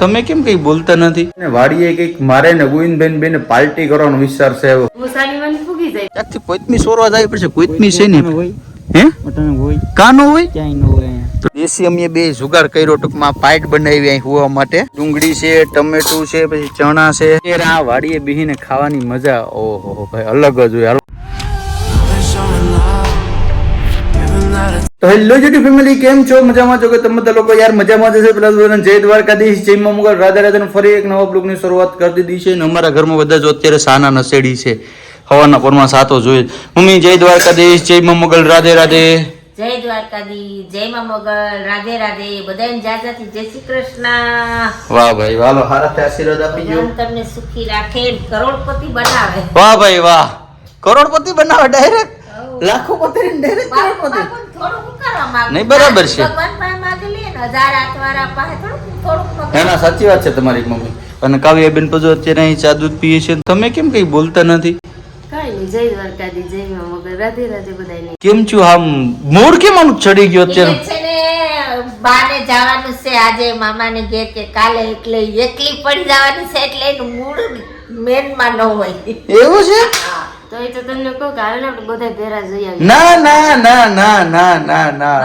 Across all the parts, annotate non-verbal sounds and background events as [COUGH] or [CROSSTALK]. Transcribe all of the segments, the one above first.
તમે કેમ કઈ બોલતા નથી? ને વાડીએ કંઈક મારે ને ગોવિંદબેન બેન પાર્ટી કરવાનો વિચાર છે એવો. ત્યાંથી કોઈતમી સોરવા જાય પડશે કોઈતમી છે ને હે? કાનો હોય? ક્યાંય ન હોય દેશી અમે બે જુગાર કર્યો ટૂંકમાં પાઇટ બનાવી અહીં હોવા માટે. ડુંગળી છે ટમેટું છે પછી ચણા છે. આ વાડીએ બેહીને ખાવાની મજા ઓહો ભાઈ અલગ જ હોય. તો હેલો યુટ્યુબ ફેમિલી કેમ છો? મજામાં છો કે તમે બધા લોકો? યાર મજામાં જશે પેલા બધાને જય દ્વારકાધીશ જય મા મુગલ. રાધા રાધા ફરી એક નવા બ્લોગની શરૂઆત કરી દીધી છે અને અમારા ઘરમાં બધા જો અત્યારે સાના નસેડી છે. હવાના પરમાં સાતો જોઈએ મમ્મી જય દ્વારકાધીશ જય મા મુગલ રાધે રાધે. જય દ્વારકાધી જય મા મોગલ રાધે રાધે. બધાને જાજાથી જય શ્રી કૃષ્ણ. વાહ ભાઈ વાલો હારા આશીર્વાદ આપી ગયો તમને સુખી રાખે કરોડપતિ બનાવે. વાહ ભાઈ વાહ. કરોડપતિ બનાવે ડાયરેક્ટ બાપા પણ થોડુંક કરવા માંગે. નહીં, બરાબર છે. ભગવાન પાસે માંગે લે ને ના ના સાચી વાત છે તમારી મમ્મી. અને કાવ્યાબેન પજો અત્યારે અહીં ચા દૂધ પીએ છે. તમે કેમ કઈ બોલતા નથી? કાંઈ નહીં જય દ્વારકાધી જય મા મોગલ રાધે રાધે બધાને કેમ છું? આમ મૂળ કેમ આનું ચડી ગયો અત્યારે? એટલે છે ને બાને જવાનું છે. આજે મામાને ઘેર કે કાલે એટલે એકલી પડી જવાની છે એટલે એનું મૂડ મેનમાં ન હોય. એવું છે? તો એ તો તમને કહું કે હાલ આપણે બધા ભેરા જઈ આવીએ ના ના ના ના ના ના ના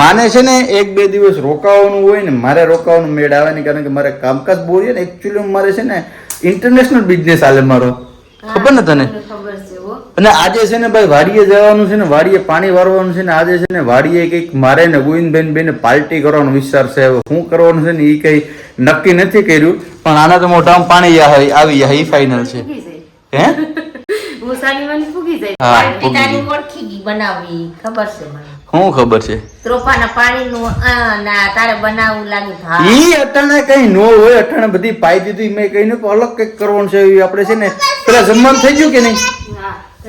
માને છે ને એક બે દિવસ રોકાવાનું હોય ને મારે રોકાવાનું મેળ આવે ને કારણ કે મારે કામકાજ બહુ છે ને એકચ્યુઅલી મારે છે ને ઇન્ટરનેશનલ બિઝનેસ હાલે મારો. ખબર ને તને? મને ખબર છે હો. અને આજે છે ને ભાઈ વાડીએ જવાનું છે ને વાડીએ પાણી વારવાનું છે ને આજે છે ને વાડીએ કંઈક મારે ને ગોવિંદબેન બેન પાર્ટી કરવાનો વિચાર છે. હવે શું કરવાનું છે ને એ કઈ નક્કી નથી કર્યું. પણ આના તો મોઢામાં પાણી આવી જાય એ ફાઇનલ છે. હે? મુસાની મને ફૂગી જાય. હા, પાણી ફૂગી પીતાની ગઈ. ઓળખી ગઈ બનાવવી ખબર છે મને. શું ખબર છે? ત્રોપાના પાણીનું આ ના તારે બનાવવું લાગે ભાત ઈ અટાણે કઈ નો હોય અટાણે બધી પાઈ દીધી. મેં કહીને ને અલગ કંઈક કરવાનું છે આપણે છે ને. પેલા જમવાનું થઈ ગયું કે નહીં?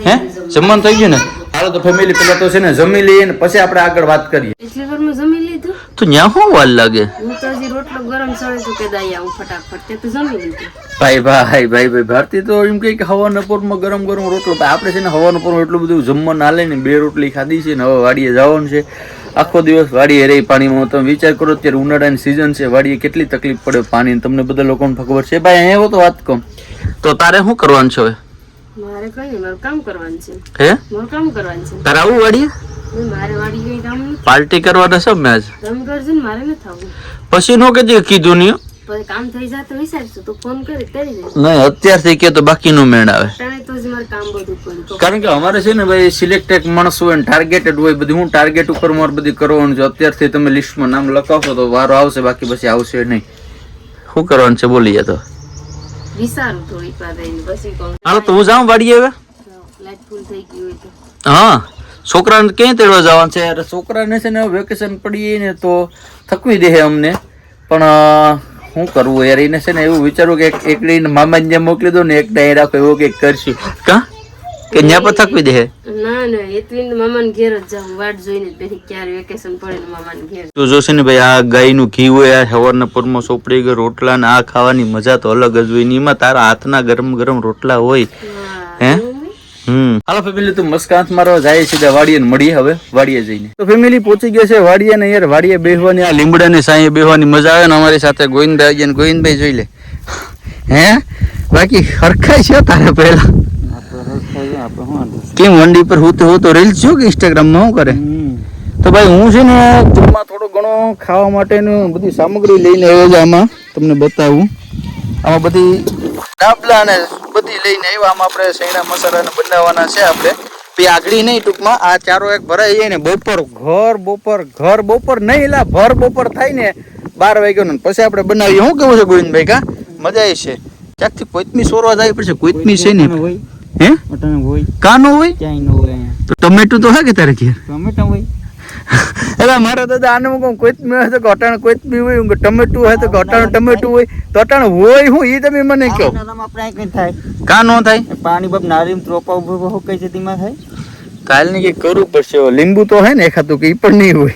હે જમવાનું. થઈ ગયું ને? હાલો તો ફેમિલી પેલા તો છે ને જમી લઈએ ને પછી આપણે આગળ વાત કરીએ. એટલી જમી લીધું? તો ન્યા શું વાર લાગે? હું તો હજી રોટલો ગરમ ચડે તો કે દાઈ આવું ફટાફટ. તે તો જમી લીધું. ભાઈ ભાઈ ભાઈ ભાઈ ભારતી તો એમ કહે કે હવાના પોરમાં ગરમ ગરમ રોટલો આપણે છે ને હવાના પોરમાં એટલું બધું જમવાનું લે ને બે રોટલી ખાધી છે ને હવે વાડીએ જવાનું છે. આખો દિવસ વાડીએ રહી પાણીમાં. તમે વિચાર કરો અત્યારે ઉનાળાની સિઝન છે વાડીએ કેટલી તકલીફ પડે પાણી તમને બધા લોકોને ખબર છે. ભાઈ અહીંયા તો વાત કહું તો તારે શું કરવાનું છે હવે? મારે કઈ મારું કામ કરવાનું છે. હે? મારું કામ કરવાનું છે. તારે આવું વાડીએ? પાર્ટી કરવાના છે મેં આજ? તમે કરજો ને મારે નથી થવું પછી નો કે કીધું નહીં કામ થઈ જાય તો વિચારશું તો ફોન કરી કરી નહીં અત્યારથી કે તો બાકીનો મેળ આવે તો જ મારે કામ બધું કારણ કે અમારે છે ને ભાઈ સિલેક્ટેડ માણસ હોય ને ટાર્ગેટેડ હોય બધું હું ટાર્ગેટ ઉપર મારે બધી કરવાનું છે. અત્યારથી તમે લિસ્ટમાં નામ લખાવશો તો વારો આવશે બાકી પછી આવશે નહીં. શું કરવાનું છે? બોલી તો. વિચારું થોડીક વાર પછી હાલો તો હું જાઉં વાડીએ હવે? લાઈટ ફૂલ થઈ ગઈ હોય તો. હા. છોકરાને ક્યાં તેડવા જવાનું છે? અરે છોકરાને છે ને વેકેશન પડીએ ને તો થકવી દે અમને. પણ શું કરવું યાર? એને છે ને એવું વિચારવું કે એક એકડીને મામા ત્યાં મોકલી દો ને એક ડાય રાખો એવું કંઈક કરશું. કા? કે ત્યાં પર થકવી દે ના ના એટલી મામાને ઘેર જ જાઉં. વાટ જોઈને પછી ક્યારે વેકેશન પડે ને મામાને ઘેર. તો જોશે ને ભાઈ આ ગાયનું ઘી હોય આ સવારના પરમાં સોપડી ગયો રોટલા ને આ ખાવાની મજા તો અલગ જ હોય ને એમાં તારા હાથના ગરમ ગરમ રોટલા હોય. હે? હાલો ફેમિલી તો મસ્કાંત મારવા જાય સીધા વાડીએ ને મળીએ હવે વાડીએ જઈને. તો ફેમિલી પહોંચી ગયા છે વાડીએ ને યાર વાડીએ બેહવાની આ લીમડા ની સાંઈએ બેહવાની મજા આવે ને અમારી સાથે ગોવિંદભાઈ આવી ને ગોવિંદભાઈ જોઈ લે. હે? બાકી હરખાય છે તારે પહેલા. છે? કેમ વંડી પર હું તો હું તો રીલ્સ જો કે ઇન્સ્ટાગ્રામમાં શું કરે? તો ભાઈ હું છે ને જમવા થોડો ઘણો ખાવા માટેનું બધી સામગ્રી લઈને આવ્યો છે આમાં તમને બતાવું. આમાં બધી ડાબલા ને બધી લઈને આવ્યા. આમાં આપણે સૈણા મસાલાને બનાવવાના છે આપણે. પછી આગળી નહીં ટૂંકમાં. આ ચારો એક ભરાઈ જાય ને બપોર ઘર બપોર ઘર બપોર નહીં એલા ભર બપોર થાય ને બાર વાગ્યો ને. પછી આપણે બનાવીએ. શું કેવું છે ગોવિંદભાઈ કા? મજા આવી છે. ક્યાંકથી કોઈતમી સોરવા જાય પડશે કોઈતમી છે ને? હોય. હે કાનો હોય? ક્યાંય ન હોય તો ટમેટું તો હે કે તારે ઘેર? ટમેટા એટલે મારા દાદા આને હું કહું કોથમીર હોય તો ઘટાણ કોઈ બી હોય ટમેટું હોય તો ઘટાણ ટમેટું હોય તો અટાણે હોય હું એ તમે મને કહો. કા નો થાય? પાણી બાપ નારીમ ત્રોપા ઊભો કઈ હુકાય છે તેમાં થાય? કાલ કે કરવું પડશે લીંબુ તો હે ને ખાતું કે એ પણ નહીં હોય.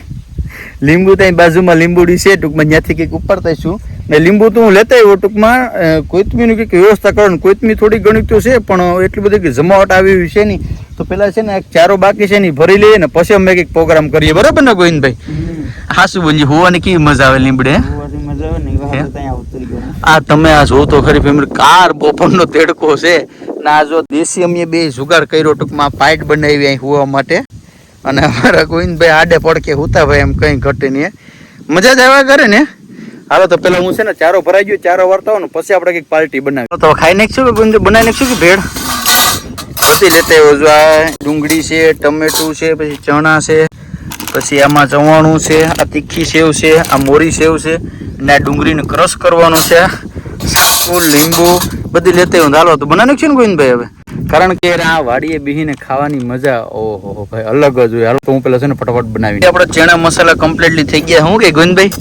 લીંબુ ત્યાં બાજુમાં લીંબુડી છે ટૂંકમાં ત્યાંથી કંઈક ઉપાડતા છું ને લીંબુ તો હું લેતા આવ્યો ટૂંકમાં અ, કોથમીરનું કંઈક વ્યવસ્થા કરો ને કોથમીર થોડી ઘણી તો છે પણ એટલી બધી કે જમાવટ આવી છે નહીં. તો પેલા છે ને એક ચારો બાકી છે ને ભરી લઈએ ને પછી અમે કંઈક પ્રોગ્રામ કરીએ. બરાબર ને ગોવિંદભાઈ? હા શું બોલજી હોવાની કેવી મજા આવે લીમડે મજા આવે ને એવા આપણે ત્યાં ઉતરી ગયો આ તમે આ જો તો ખરી ફેમિલી કાર બપોરનો તેડકો છે. ને આ જો દેશી અમે બે જુગાડ કર્યો ટૂંકમાં પાઇટ બનાવી અહીં હોવા માટે. અને અમારા ગોવિંદભાઈ આડે પડકે હુતા ભાઈ એમ કઈ ઘટે નહીં મજા જ આવ્યા કરે ને. હાલો તો પેલા હું છે ને ચારો ભરાઈ ગયો ચારો વારતા હોય ને પછી આપણે કંઈક પાર્ટી બનાવી તો ખાઈ નાખશું કે બનાવી નાખશું કે ભેળ? બધી લેતા જો આ ડુંગળી છે ટમેટું છે પછી ચણા છે પછી આમાં ચવાણું છે આ તીખી સેવ છે આ મોરી સેવ છે અને આ ડુંગળીને ક્રશ કરવાનું છે. સાકુલ લીંબુ બધી લેતા હું હાલો તો બનાવી નાખશું ને ગોવિંદભાઈ હવે? કારણ કે આ વાડીએ બેહીને ખાવાની મજા ઓહો ભાઈ અલગ જ હોય. હાલો તો હું પેલા છે ને ફટાફટ બનાવી આપણે ચણા મસાલા કમ્પ્લીટલી થઈ ગયા. હું કે ગોવિંદભાઈ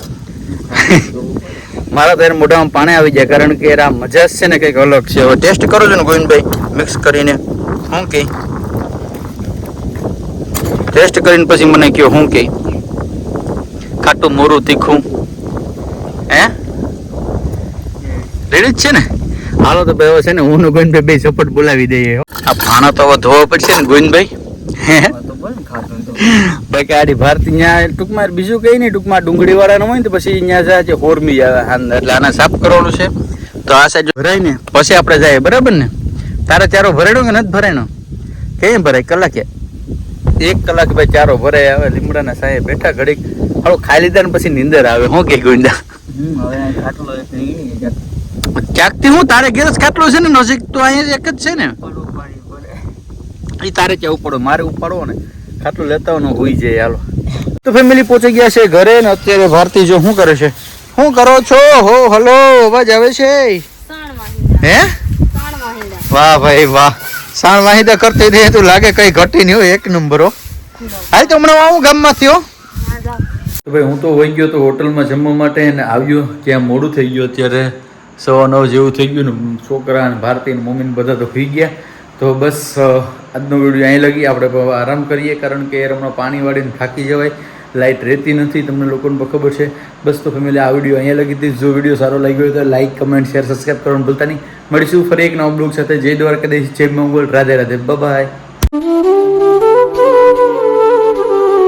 [LAUGHS] મારા તો મોઢામાં પાણી આવી જાય કારણ કે આ મજા જ છે ને કંઈક અલગ છે. હવે ટેસ્ટ કરો છો ને ગોવિંદભાઈ મિક્સ કરીને. શું કે? ટેસ્ટ કરીને પછી મને કયો શું કે? ખાટું મોરું તીખું. હે? રેડી જ છે ને? હાલો તો ભાઈ છે ને હું ને ગોવિંદભાઈ બે સપોર્ટ બોલાવી દઈએ હો. આ ભાણા તો ધોવા પડશે ને ગોવિંદભાઈ બાકી આડી ભારતી ત્યાં ટૂંકમાં બીજું કઈ નહીં ટૂંકમાં ડુંગળી વાળાનું હોય ને તો પછી અહીંયા છે હોરમી આવે એટલે આને સાફ કરવાનું છે. તો આ સાઈડ ભરાય ને પછી આપણે જાય બરાબર ને? તારે ચારો ભરાયો કે નથી ભરાયનો કેમ ભરાય? કલાકે એક કલાક ભાઈ ચારો ભરાય આવે લીમડાના સાહેબ બેઠા ઘડીક. હાલો ખાઈ લીધા ને પછી નીંદર આવે હું કે ગોવિંદા ક્યાંકથી હું? તારે ગેસ કેટલો છે ને, નજીક તો અહીંયા એક જ છે ને. એ તારે ક્યાં ઉપાડો? મારે ઉપાડવો ને. ખાટલું લેતા હોય હોઈ જાય, હાલો. તો ફેમિલી પહોંચી ગયા છે ઘરે ને અત્યારે ભારતી જો શું કરે છે? શું કરો છો? હો, હલો, અવાજ આવે છે? હે? વાહ ભાઈ, વાહ. સાણ વાહિદા કરતી રહી તું લાગે કઈ ઘટી નહીં હોય, એક નંબર હાલ તો હમણાં આવું ગામમાં થયો? ભાઈ, હું તો વહી ગયો તો હોટલમાં જમવા માટે અને આવ્યો, ત્યાં મોડું થઈ ગયું અત્યારે. સવા નવ જેવું થઈ ગયું ને છોકરા અને ભારતી ને, મમ્મી બધા તો સુઈ ગયા. તો બસ આજનો વીડિયો અહીં લગી. આપણે આરામ કરીએ, કારણ કે હમણાં પાણી વાળીને થાકી જવાય. લાઇટ રહેતી નથી, તમને લોકોને પણ ખબર છે. બસ તો ફેમિલી આ વીડિયો અહીંયા લગી હતી જો વીડિયો સારો લાગ્યો હોય તો લાઇક કમેન્ટ શેર સબસ્ક્રાઈબ કરવાનું ભૂલતા નહીં. મળીશું ફરી એક નવા બ્લોગ સાથે. જય દ્વારકાધીશ, જય મંગોલ. રાધે રાધે. બાય